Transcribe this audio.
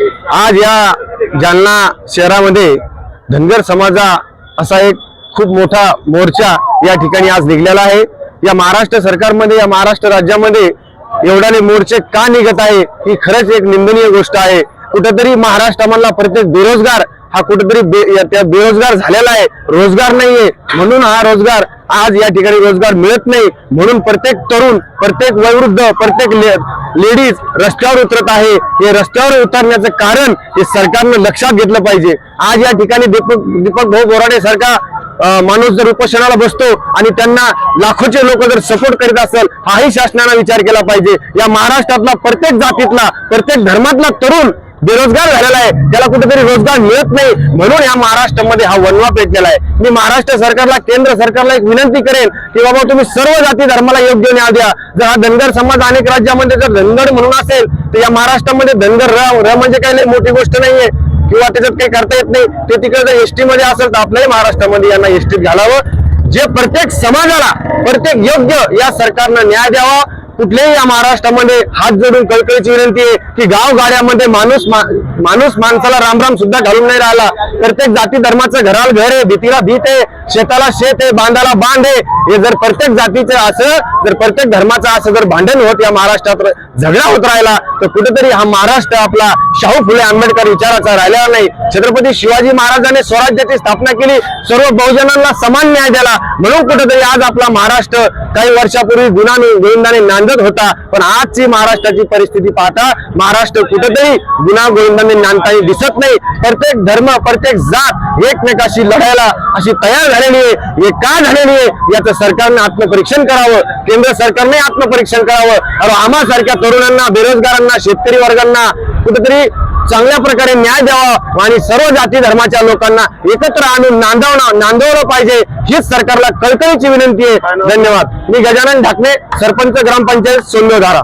आज या जालना शहरामध्ये धनगर समाजा असा एक खूप मोठा मोर्चा या ठिकाणी आज निघलेला आहे. या महाराष्ट्र सरकारमध्ये या महाराष्ट्र राज्यामध्ये एवढाले मोर्चे का निघत आहे ही खरंच एक निंदनीय गोष्ट आहे. कुठेतरी महाराष्ट्रामधला प्रत्येक बेरोजगार हा कुठेतरी बे, बेरोजगार झालेला आहे. रोजगार नाहीये. म्हणून हा रोजगार आज या ठिकाणी रोजगार मिळत नाही. म्हणून प्रत्येक तरुण प्रत्येक वयोवृद्ध प्रत्येक लेडीज रस्त्यावर उतरत आहे. हे रस्त्यावर उतरण्याचं कारण हे सरकारनं लक्षात घेतलं पाहिजे. आज या ठिकाणी दीपक दीपक भाऊ बोराडे सारखा माणूस जर उपोषणाला बसतो आणि त्यांना लाखोचे लोक जर सपोर्ट करीत असेल हाही शासनानं विचार केला पाहिजे. या महाराष्ट्रातला प्रत्येक जातीतला प्रत्येक धर्मातला तरुण बेरोजगार झालेला आहे. त्याला कुठेतरी रोजगार मिळत नाही. म्हणून या महाराष्ट्रामध्ये हा वनवा पेटलेला आहे. मी महाराष्ट्र सरकारला केंद्र सरकारला एक विनंती करेन की बाबा तुम्ही सर्व जाती धर्माला योग्य न्याय द्या. जर हा धनगर समाज अनेक राज्यामध्ये जर धनगर म्हणून असेल तर या महाराष्ट्रामध्ये धनगर र र म्हणजे काही नाही मोठी गोष्ट नाहीये. किंवा त्याच्यात काही करता येत नाही. ते तिकडे जर एसटी मध्ये असेल तर आपल्याही महाराष्ट्रामध्ये यांना एसटीत घालावं. जे प्रत्येक समाजाला प्रत्येक योग्य या सरकारनं न्याय द्यावा. कुठल्याही या महाराष्ट्रामध्ये हात जोडून कळकळीची विनंती आहे की गाव गाड्यामध्ये माणूस मा- माणूस माणसाला रामराम सुद्धा घालून नाही राहिला. प्रत्येक जाती धर्माचं घराला घर आहे भीतीला भीत आहे शेताला शेत आहे बांधाला बांध आहे. हे जर प्रत्येक जातीचं असं जर प्रत्येक धर्माचं असं जर भांडण होत या महाराष्ट्रात झगडा होत राहिला तर कुठेतरी हा महाराष्ट्र आपला शाहू फुले आंबेडकर विचाराचा राहिलेला नाही. छत्रपती शिवाजी महाराजांनी स्वराज्याची स्थापना केली सर्व बहुजनांना समान न्याय दिला. म्हणून कुठेतरी आज आपला महाराष्ट्र काही वर्षापूर्वी गुन्हा गोविंदाने शोधत होता. पण आजची महाराष्ट्राची परिस्थिती पाहता महाराष्ट्र कुठेतरी गुन्हा गोविंदाने नांदताना दिसत नाही. प्रत्येक धर्म प्रत्येक जात एकमेकाशी लढायला अशी तयार झालेली आहे. हे का झालेली आहे? याचं सरकारने आत्मपरीक्षण करावं. केंद्र सरकारने आत्मपरीक्षण करावं. अरे आम्हासारख्या तरुणांना बेरोजगारांना शेतकरी वर्गांना कुठेतरी चांगल्या प्रकारे न्याय द्यावा आणि सर्व जाती धर्माच्या लोकांना एकत्र आणून नांदवणं नांदवलं पाहिजे. हीच सरकारला कळकळीची विनंती आहे. धन्यवाद. मी गजानन ढाकणे सरपंच ग्रामपंचायत सोंदोधारा.